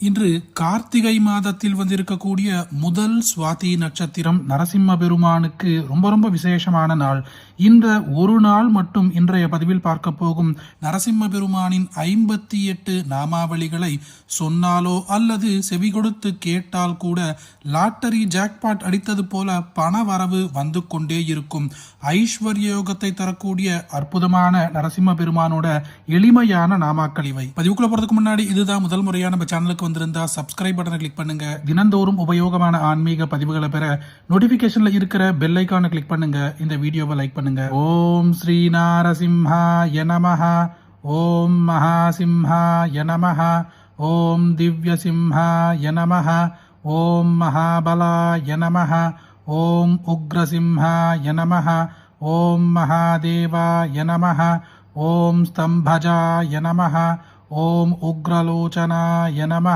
இன்று கார்த்திகை மாதத்தில் வந்திருக்கக்கூடிய முதல் சுவாதி நட்சத்திரம் நரசிம்ம பெருமானுக்கு ரொம்ப ரொம்ப விசேஷமான நாள். இந்த ஒரு நாள் மட்டும் இன்றைய பதிவில் பார்க்க போகும் நரசிம்ம பெருமானின் ஐம்பத்தி எட்டு நாமாவளிகளை சொன்னாலோ அல்லது செவி கொடுத்து கேட்டால் கூட லாட்டரி ஜாக்பாட் அடித்தது போல பண வரவு வந்து கொண்டே இருக்கும். ஐஸ்வர்யோகத்தை தரக்கூடிய அற்புதமான நரசிம்ம பெருமானோட எளிமையான நாமாக்கள் இவை. பதிவுக்குள்ள போறதுக்கு முன்னாடி இதுதான் முதல் முறையான நம்ம சேனலுக்கு வந்திருந்தா சப்ஸ்கிரைப் பட்டனை கிளிக் பண்ணுங்க. தினந்தோறும் உபயோகமான ஆன்மீக பதிவுகளை பெற நோட்டிபிகேஷன்ல இருக்கிற பெல் ஐக்கானை கிளிக் பண்ணுங்க. இந்த வீடியோவை லைக் பண்ணுங்க. ஓம் ஸ்ரீ நாரசிம்ஹா நமஹ. ஓம் மகாசிம்ஹா யனமஹா ஓம் திவ்யசிம்ஹாய யனமஹா ஓம் மகாபலா யனமஹா ஓம் உக்ரசிம்ஹா எனமஹா ஓம் மகாதேவா நமஹ. ஓம் ஸ்தம்பஜா யனமஹா ఓం ఉగ్రలోచనాయ నమ